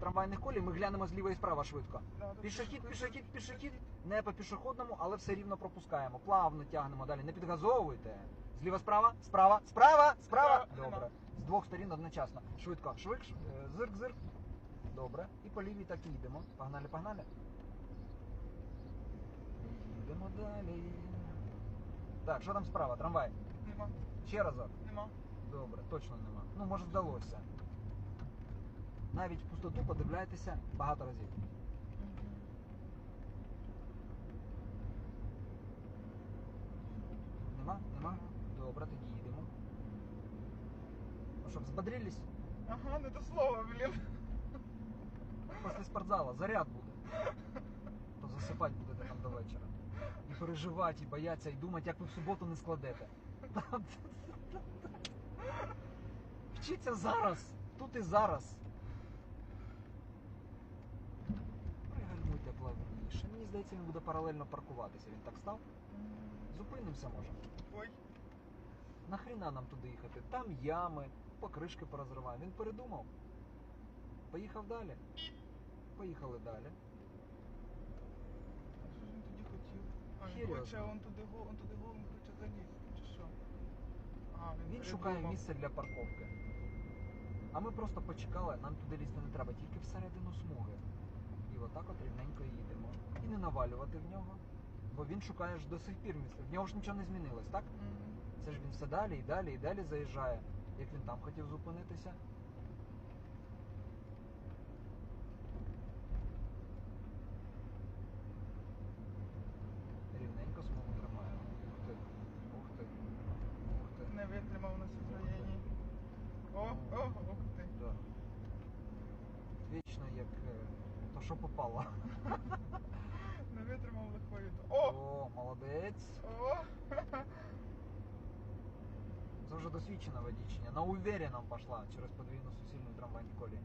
трамвайних колій, ми глянемо зліва і справа швидко. Пішохід, пішохід, пішохід, не по пішохідному, але все рівно пропускаємо. Плавно тягнемо далі. Не підгазовуйте. Зліва справа, справа, справа, справа. Добре. З двох сторін одночасно. Швидко, швик, ш- е, зирк, зирк. Добре. І по лівій так і йдемо. Погнали, погнали. Йдемо далі. Так, що там справа? Трамвай. Нема, Ще разок. нема. Добре, точно нема. Ну, може, здалося. Навіть в пустоту подивляйтеся багато разів. Нема? Нема? Добре, тоді їдемо. Ну, щоб збодрились, Ага, не до слова, блін. після спортзала заряд буде. То засипати будете там до вечора. І переживати, і бояться, і думати, як ви в суботу не складете. Вчіться зараз, тут і зараз. Здається, він буде паралельно паркуватися. Він так став. Зупинимося може. Ой, Нахріна нам туди їхати? Там ями, покришки порозриваємо. Він передумав. Поїхав далі. Поїхали далі. а що ж він тоді хотів? А, він хоче, он туди он туди гол, він хоче залізти, чи що? А, він, Він шукає передумав. місце для парковки. А ми просто почекали, нам туди лізти не треба, тільки всередину смуги. Отак от рівненько їдемо. І не навалювати в нього. Бо він шукає ж до сих пір місце. В нього ж нічого не змінилось, так? Це ж він все далі і далі і далі заїжджає. Як він там хотів зупинитися. Рівненько смугу тримає. Ух ти. Ух ти. Ух ти. Не витримав на сотворенні. О, о, ух ти. Да. Вічно як е, що попало. Не витримав лихої. О! О, молодець. О! Це вже досвідчена водічня. На уверенном пішла через подвійну суцільну трамвайні колії.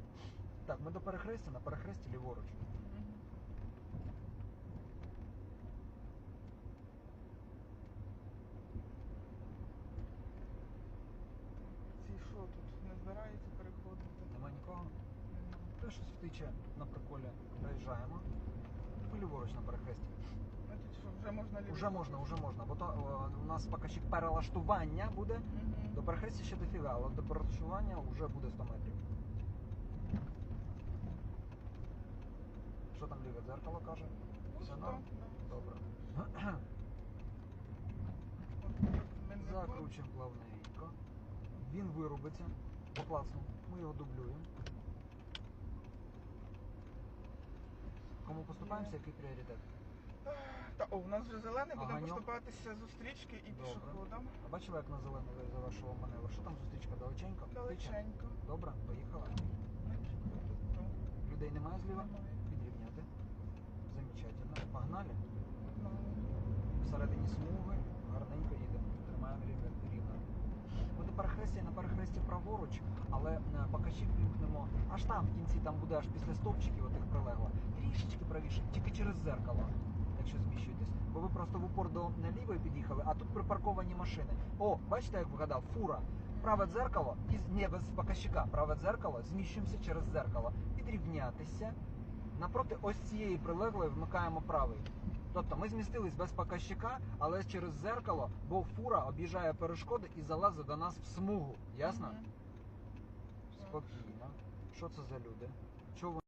Так, ми до перехрестя, на перехресті ліворуч. Ці що тут не збирається. Те щось втиче на приколі. Проїжджаємо. Ліворуч на перехресті. Що, вже можна лівий? Уже можна, уже можна. Бо то е, у нас покажчик перелаштування буде. Мгм. До перехрестя ще дофіга, але до перелаштування вже буде 100 метрів. Що там ліве дзеркало каже? Все Ну, норм? Добре. Закручуємо плавненько. Він вирубиться. Покласно. Ми його дублюємо. Кому поступаємося, який пріоритет? Та о, у нас вже зелений, будемо Аганьок. поступатися зустрічки і Добре. пішоходам. А бачили, як на зелений ви завершував маневр? Що там зустрічка далеченько? Далеченько. Добре, поїхали. Ну, Людей немає зліва? Немає. Підрівняти. Замечательно. Погнали. ну, Всередині смуги. Гарненько їдемо. Тримаємо рівно. рівно. Ми до перехресті праворуч, але е, покажчик вімкнемо аж там в кінці, там буде аж після стовпчиків отих прилегло. Трішечки правіше, тільки через зеркало, якщо зміщуєтесь. Бо ви просто в упор до лівої під'їхали, а тут припарковані машини. О, бачите, як вгадав, фура. Праве дзеркало, з- без показчика, праве дзеркало, зміщуємося через дзеркало. Підрівнятися. Напроти ось цієї прилеглої вмикаємо правий. Тобто ми змістились без показчика, але через зеркало, бо фура об'їжджає перешкоди і залазить до нас в смугу. Ясно? Спокійно. Що це за люди? Чого